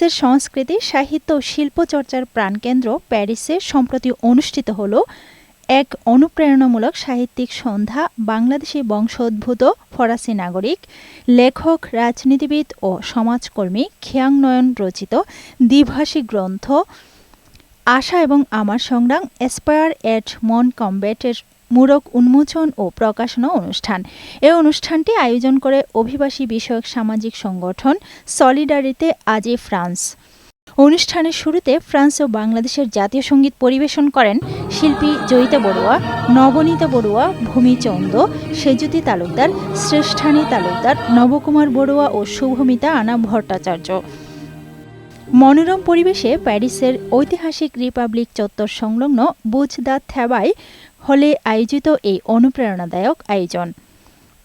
ফ্রান্সের সংস্কৃতি, সাহিত্য ও শিল্প চর্চার প্রাণকেন্দ্র প্যারিসে সম্প্রতি অনুষ্ঠিত হল এক অনুপ্রেরণামূলক সাহিত্যিক সন্ধ্যা, বাংলাদেশি বংশোদ্ভূত, ফরাসি নাগরিক, লেখক, রাজনীতিবিদ ও সমাজকর্মী খিয়াং নয়ন রচিত দ্বিভাষী গ্রন্থ আশা এবং আমার সংগ্রাম, এসপায়ার এট মন কমব্যাটের মূরক উন্মোচন ও প্রকাশনা অনুষ্ঠান। এ অনুষ্ঠানটি আয়োজন করে অভিবাসী বিষয়ক সামাজিক সংগঠন সলিডারিতে আজি ফ্রান্স। অনুষ্ঠানের শুরুতে ফ্রান্স ও বাংলাদেশের জাতীয় সংগীত পরিবেশন করেন শিল্পী জয়িতা বড়ুয়া, নবনীতা বড়ুয়া, ভূমি চন্দ, সেজুতি তালুকদার, শ্রেষ্ঠানী তালুকদার, নবকুমার বড়ুয়া ও শুভমিতা আনা ভট্টাচার্য। মনোরম পরিবেশে প্যারিসের ঐতিহাসিক রিপাবলিক চত্বর সংলগ্ন বুঝ দা থ্যাবাই হলে আয়োজিত এই অনুপ্রেরণাদায়ক আয়োজন।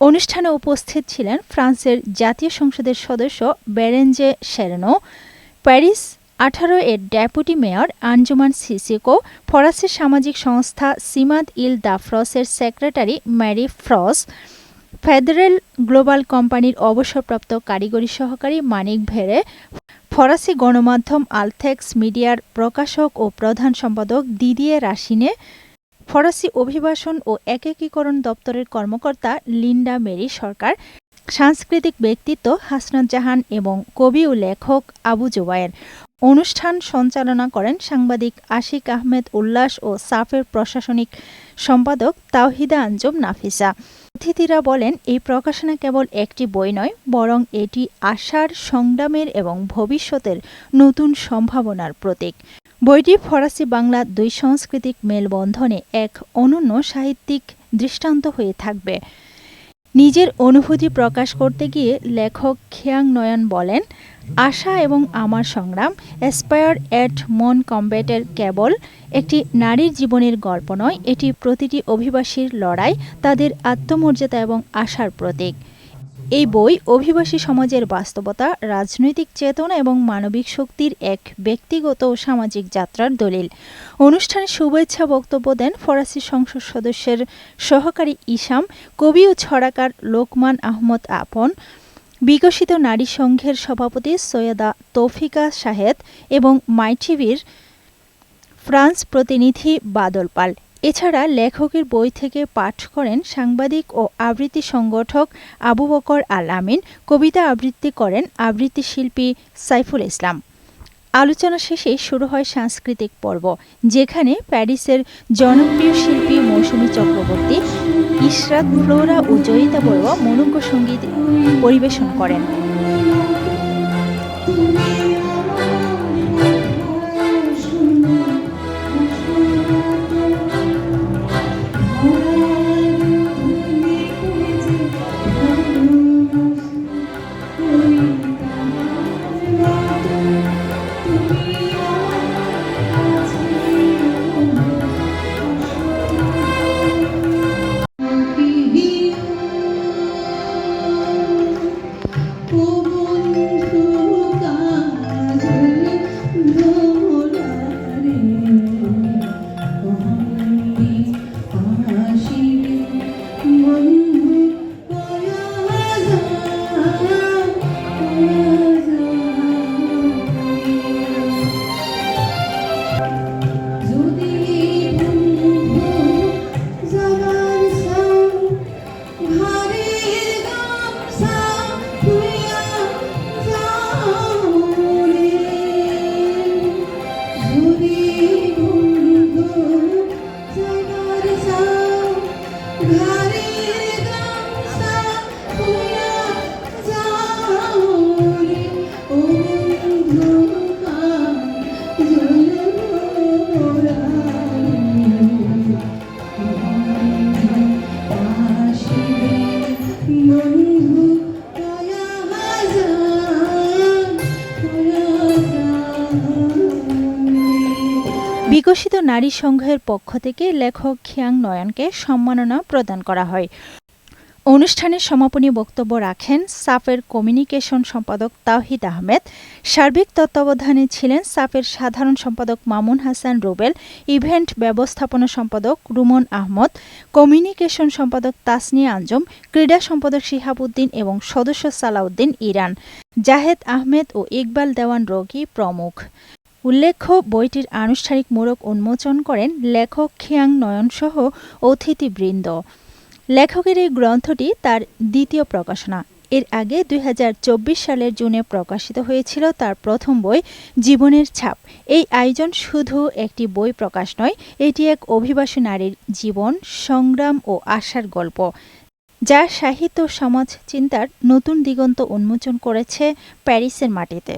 অনুষ্ঠানে উপস্থিত ছিলেন ফ্রান্সের জাতীয় সংসদের সদস্য বেরেঞ্জে শেরেনো প্যারিস আঠারো এর ডেপুটি মেয়র আঞ্জুমান সিসিকো, ফরাসি সামাজিক সংস্থা সিমাদ ইল দাফরসের সেক্রেটারি ম্যারি ফ্রস, ফেডারেল গ্লোবাল কোম্পানির অবসরপ্রাপ্ত কারিগরি সহকারী মানিক ভেরে, ফরাসি গণমাধ্যম আলথেক্স মিডিয়ার প্রকাশক ও প্রধান সম্পাদক দিদিয়ে রাশিনে ফরাসি অভিবাসন ও একীকরণ দপ্তরের কর্মকর্তা লিন্ডা মেরি সরকার, সাংস্কৃতিক ব্যক্তিত্ব হাসনাত জাহান এবং কবি ও লেখক আবু জুবায়ের অনুষ্ঠান সঞ্চালনা করেন সাংবাদিক আশিক আহমেদ উল্লাস ও সাফের প্রশাসনিক সম্পাদক তাওহিদা আঞ্জুম নাফিসা। অতিথিরা বলেন, এই প্রকাশনা কেবল একটি বই নয়, বরং এটি আশার সংগ্রামের এবং ভবিষ্যতের নতুন সম্ভাবনার প্রতীক। বইটি ফরাসি বাংলা দুই সাংস্কৃতিক মেলবন্ধনে এক অনন্য সাহিত্যিক দৃষ্টান্ত হয়ে থাকবে। নিজের অনুভূতি প্রকাশ করতে গিয়ে লেখক খেয়াং নয়ন বলেন, আশা এবং আমার সংগ্রাম অ্যাসপায়ার অ্যাট মন কম্ব্যাটের কেবল একটি নারীর জীবনের গল্প নয়, এটি প্রতিটি অভিবাসীর লড়াই, তাদের আত্মমর্যাদা এবং আশার প্রতীক। এই বই অভিবাসী সমাজের বাস্তবতা, রাজনৈতিক চেতনা এবং মানবিক শক্তির এক ব্যক্তিগত ও সামাজিক যাত্রার দলিল। অনুষ্ঠানে শুভেচ্ছা বক্তব্য দেন ফরাসি সংসদ সদস্যের সহকারী ইসাম, কবি ও ছড়াকার লোকমান আহমদ আপন, বিকশিত নারী সংঘের সভাপতি সৈয়দা তৌফিকা শাহেদ এবং মাইটিভির ফ্রান্স প্রতিনিধি বাদল পাল। এছাড়া লেখকের বই থেকে পাঠ করেন সাংবাদিক ও আবৃত্তি সংগঠক আবু বকর আল আমিন কবিতা আবৃত্তি করেন আবৃত্তি শিল্পী সাইফুল ইসলাম। আলোচনা শেষে শুরু হয় সাংস্কৃতিক পর্ব, যেখানে প্যারিসের জনপ্রিয় শিল্পী মৌসুমী চক্রবর্তী, ইশরাত ফ্লোরা ও জয়িতা বড়ুয়া মনোজ্ঞ সংগীত পরিবেশন করেন। clube বিকশিত নারী সংঘের পক্ষ থেকে লেখক খিয়াং নয়নকে সম্মাননা প্রদান করা হয়। অনুষ্ঠানের সমাপনী বক্তব্য রাখেন সাফের কমিউনিকেশন সম্পাদক তাওহিদ আহমেদ, সার্বিক তত্ত্বাবধানে ছিলেন সাফের সাধারণ সম্পাদক মামুন হাসান রুবেল, ইভেন্ট ব্যবস্থাপনা সম্পাদক রুমন আহমদ, কমিউনিকেশন সম্পাদক তাসনিয়া আঞ্জুম, ক্রীড়া সম্পাদক শিহাবুদ্দিন এবং সদস্য সালাউদ্দিন ইরান। জাহেদ আহমেদ ও ইকবাল দেওয়ান রোগী প্রমুখ। উল্লেখ্য, বইটির আনুষ্ঠানিক মোড়ক উন্মোচন করেন লেখক খিয়াং নয়নসহ অতিথিবৃন্দ। লেখকের এই গ্রন্থটি তার দ্বিতীয় প্রকাশনা। এর আগে দুই হাজার চব্বিশ সালের জুনে প্রকাশিত হয়েছিল তার প্রথম বই, জীবনের ছাপ। এই আয়োজন শুধু একটি বই প্রকাশ নয়, এটি এক অভিবাসী নারীর জীবন, সংগ্রাম ও আশার গল্প, যা সাহিত্য সমাজ চিন্তার নতুন দিগন্ত উন্মোচন করেছে প্যারিসের মাটিতে।